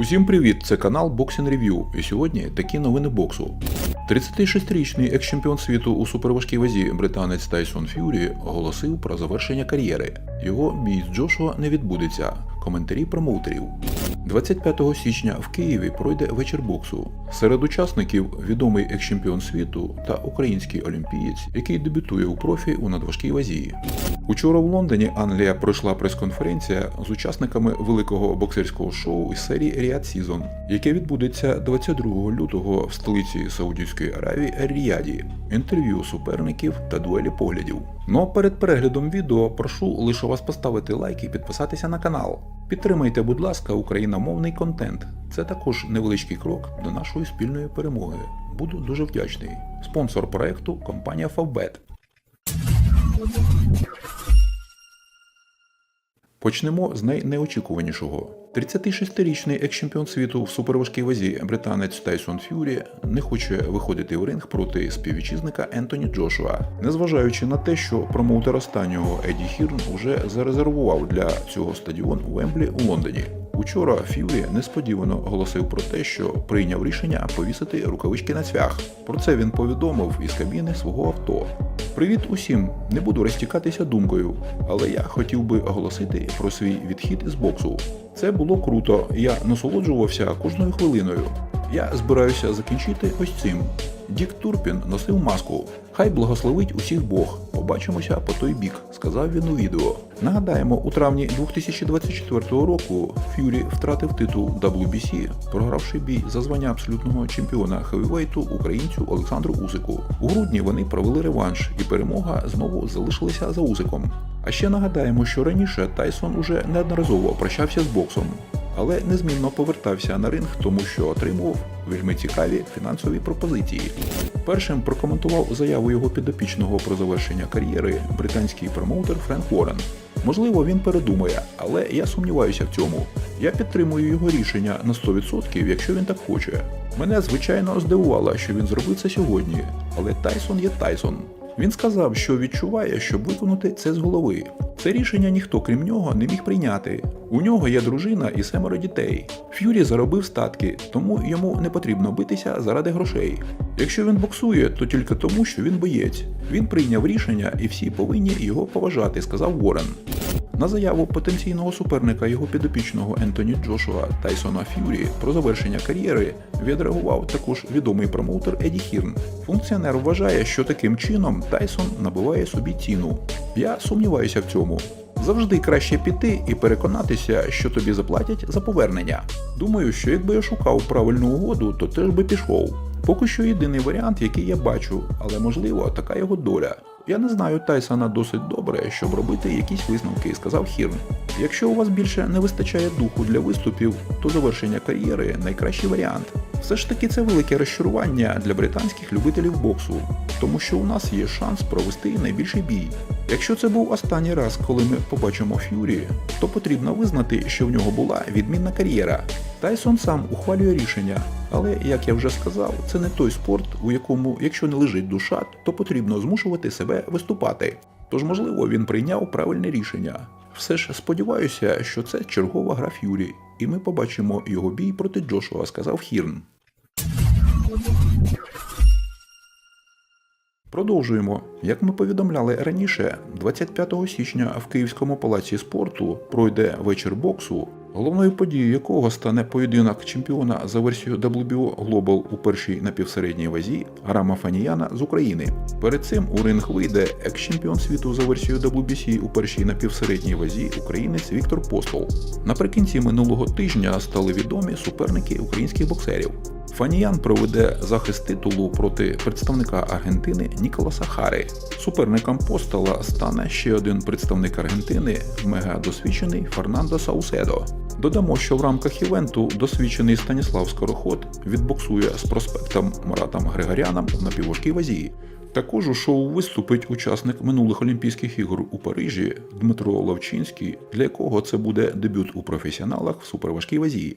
Усім привіт! Це канал Boxing Review. І сьогодні такі новини боксу. 36-річний екс-чемпіон світу у суперважкій вазі британець Тайсон Ф'юрі оголосив про завершення кар'єри. Його бій з Джошуа не відбудеться. Коментарі промоутерів. 25 січня в Києві пройде вечір боксу. Серед учасників відомий екс-чемпіон світу та український олімпієць, який дебютує у профі у надважкій вазі. Учора в Лондоні Англія пройшла прес-конференція з учасниками великого боксерського шоу із серії Ріад Сізон, яке відбудеться 22 лютого в столиці Саудівської Аравії Ер-Ріяді. Інтерв'ю суперників та дуелі поглядів. Ну а перед переглядом відео прошу лише вас поставити лайк і підписатися на канал. Підтримайте, будь ласка, україномовний контент. Це також невеличкий крок до нашої спільної перемоги. Буду дуже вдячний. Спонсор проекту компанія Favbet. Почнемо з найнеочікуванішого. 36-річний екс-чемпіон світу в суперважкій вазі британець Тайсон Ф'юрі не хоче виходити в ринг проти співвітчизника Ентоні Джошуа, незважаючи на те, що промоутер останнього Еді Хірн уже зарезервував для цього стадіон у Вемблі у Лондоні. Учора Ф'юрі несподівано оголосив про те, що прийняв рішення повісити рукавички на цвях. Про це він повідомив із кабіни свого авто. Привіт усім! Не буду розтікатися думкою, але я хотів би оголосити про свій відхід із боксу. Це було круто, я насолоджувався кожною хвилиною. Я збираюся закінчити ось цим. Дік Турпін носив маску. Хай благословить усіх Бог. Побачимося по той бік, сказав він у відео. Нагадаємо, у травні 2024 року Ф'юрі втратив титул WBC, програвши бій за звання абсолютного чемпіона хевівейту українцю Олександру Усику. У грудні вони провели реванш, і перемога знову залишилася за Усиком. А ще нагадаємо, що раніше Тайсон уже неодноразово прощався з боксом, але незмінно повертався на ринг, тому що отримував вельми цікаві фінансові пропозиції. Першим прокоментував заяву його підопічного про завершення кар'єри британський промоутер Френк Уоррен. Можливо, він передумає, але я сумніваюся в цьому. Я підтримую його рішення на 100%, якщо він так хоче. Мене звичайно здивувало, що він зробив це сьогодні, але Тайсон є Тайсон. Він сказав, що відчуває, щоб виконати це з голови. Це рішення ніхто крім нього не міг прийняти. У нього є дружина і семеро дітей. Ф'юрі заробив статки, тому йому не потрібно битися заради грошей. Якщо він боксує, то тільки тому, що він боєць. Він прийняв рішення і всі повинні його поважати, сказав Ворен. На заяву потенційного суперника його підопічного Ентоні Джошуа Тайсона Ф'юрі про завершення кар'єри відреагував також відомий промоутер Еді Хірн. Функціонер вважає, що таким чином Тайсон набиває собі ціну. Я сумніваюся в цьому. Завжди краще піти і переконатися, що тобі заплатять за повернення. Думаю, що якби я шукав правильну угоду, то теж би пішов. Поки що єдиний варіант, який я бачу, але можливо така його доля. Я не знаю Тайсона досить добре, щоб робити якісь висновки, сказав Хірн. Якщо у вас більше не вистачає духу для виступів, то завершення кар'єри найкращий варіант. Все ж таки це велике розчарування для британських любителів боксу, тому що у нас є шанс провести найбільший бій. Якщо це був останній раз, коли ми побачимо Ф'юрі, то потрібно визнати, що в нього була відмінна кар'єра. Тайсон сам ухвалює рішення, але, як я вже сказав, це не той спорт, у якому, якщо не лежить душа, то потрібно змушувати себе виступати. Тож, можливо, він прийняв правильне рішення. Все ж сподіваюся, що це чергова гра Ф'юрі, і ми побачимо його бій проти Джошуа, сказав Хірн. Продовжуємо. Як ми повідомляли раніше, 25 січня в Київському палаці спорту пройде вечір боксу, головною подією якого стане поєдинок чемпіона за версією WBO Global у першій напівсередній вазі Арама Фаніяна з України. Перед цим у ринг вийде екс-чемпіон світу за версією WBC у першій напівсередній вазі українець Віктор Постол. Наприкінці минулого тижня стали відомі суперники українських боксерів. Фаніян проведе захист титулу проти представника Аргентини Ніколаса Хари. Суперником постола стане ще один представник Аргентини, мегадосвідчений Фернандо Сауседо. Додамо, що в рамках івенту досвідчений Станіслав Скороход відбоксує з проспектом Маратом Григоряном в напівважкій вазі. Також у шоу виступить учасник минулих Олімпійських ігор у Парижі Дмитро Лавчинський, для якого це буде дебют у професіоналах в суперважкій вазі.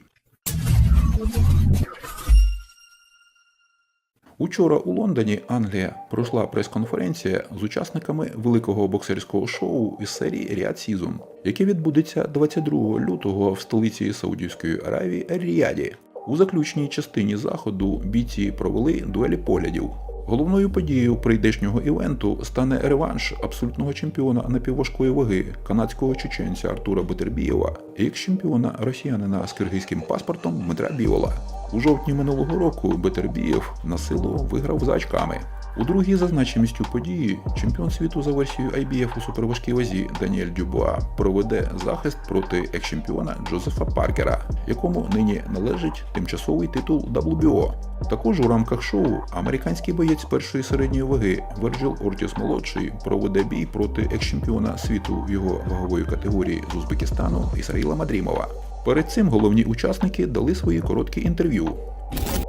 Учора у Лондоні, Англія, пройшла прес-конференція з учасниками великого боксерського шоу із серії Ріад Сізон, яке відбудеться 22 лютого в столиці Саудівської Аравії Ер-Ріяді. У заключній частині заходу бійці провели дуелі поглядів. Головною подією прийдешнього івенту стане реванш абсолютного чемпіона напівважкої ваги канадського чеченця Артура Бетербієва і екс-чемпіона росіянина з киргизьким паспортом Дмитра Бівола. У жовтні минулого року Бетербієв на силу виграв за очками. У другій за значимістю події чемпіон світу за версією IBF у суперважкій вазі Даніель Дюбуа проведе захист проти екс-чемпіона Джозефа Паркера, якому нині належить тимчасовий титул WBO. Також у рамках шоу американський боєць першої середньої ваги Верджил Ортіс молодший проведе бій проти екс-чемпіона світу в його вагової категорії з Узбекистану Ісраїла Мадрімова. Перед цим головні учасники дали свої короткі інтерв'ю.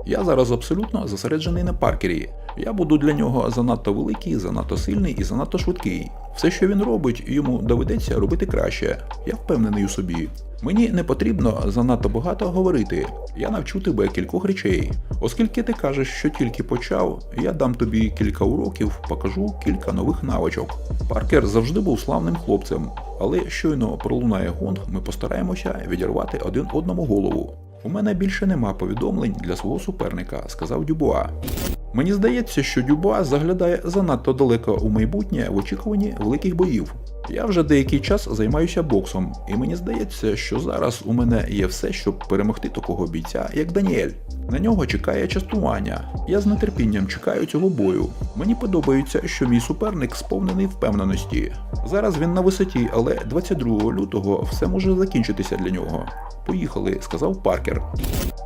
Я зараз абсолютно зосереджений на паркері. Я буду для нього занадто великий, занадто сильний і занадто швидкий. Все, що він робить, йому доведеться робити краще. Я впевнений у собі. Мені не потрібно занадто багато говорити. Я навчу тебе кількох речей. Оскільки ти кажеш, що тільки почав, я дам тобі кілька уроків, покажу кілька нових навичок. Паркер завжди був славним хлопцем, але щойно пролунає гонг, ми постараємося відірвати один одному голову. У мене більше нема повідомлень для свого суперника, сказав Дюбуа. Мені здається, що Дюбуа заглядає занадто далеко у майбутнє в очікуванні великих боїв. Я вже деякий час займаюся боксом, і мені здається, що зараз у мене є все, щоб перемогти такого бійця, як Даніель. На нього чекає частування. Я з нетерпінням чекаю цього бою. Мені подобається, що мій суперник сповнений впевненості. Зараз він на висоті, але 22 лютого все може закінчитися для нього. Поїхали, сказав Паркер.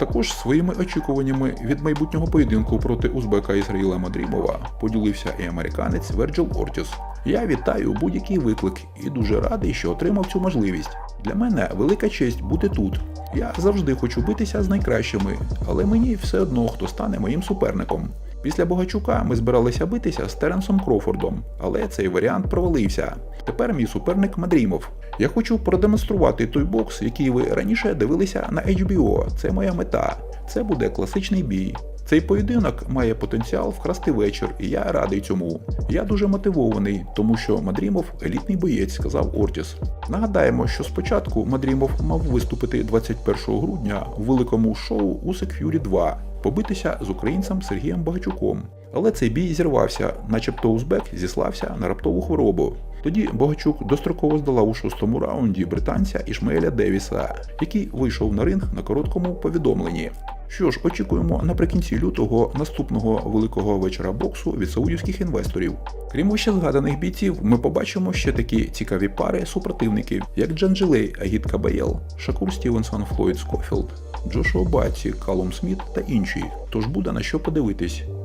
Також своїми очікуваннями від майбутнього поєдинку проти узбека Ісраїла Мадрімова поділився і американець Верджил Ортіс. Я вітаю будь-який виклик і дуже радий, що отримав цю можливість. Для мене велика честь бути тут. Я завжди хочу битися з найкращими, але мені все одно хто стане моїм суперником. Після Богачука ми збиралися битися з Теренсом Крофордом, але цей варіант провалився. Тепер мій суперник Мадрімов. Я хочу продемонструвати той бокс, який ви раніше дивилися на HBO. Це моя мета. Це буде класичний бій. Цей поєдинок має потенціал вкрасти вечір, і я радий цьому. Я дуже мотивований, тому що Мадрімов елітний боєць, сказав Ортіс. Нагадаємо, що спочатку Мадрімов мав виступити 21 грудня у великому шоу Усик Ф'юрі 2, побитися з українцем Сергієм Багачуком. Але цей бій зірвався, начебто узбек зіслався на раптову хворобу. Тоді Богачук достроково здолав у шостому раунді британця Ішмаеля Девіса, який вийшов на ринг на короткому повідомленні. Що ж, очікуємо наприкінці лютого наступного великого вечора боксу від саудівських інвесторів. Крім вище згаданих бійців, ми побачимо ще такі цікаві пари супротивників, як Джанджелей Агіт Кабаєл, Шакур Стівенсон Флойд Скофілд, Джошуа Батсі, Калум Сміт та інші. Тож буде на що подивитись.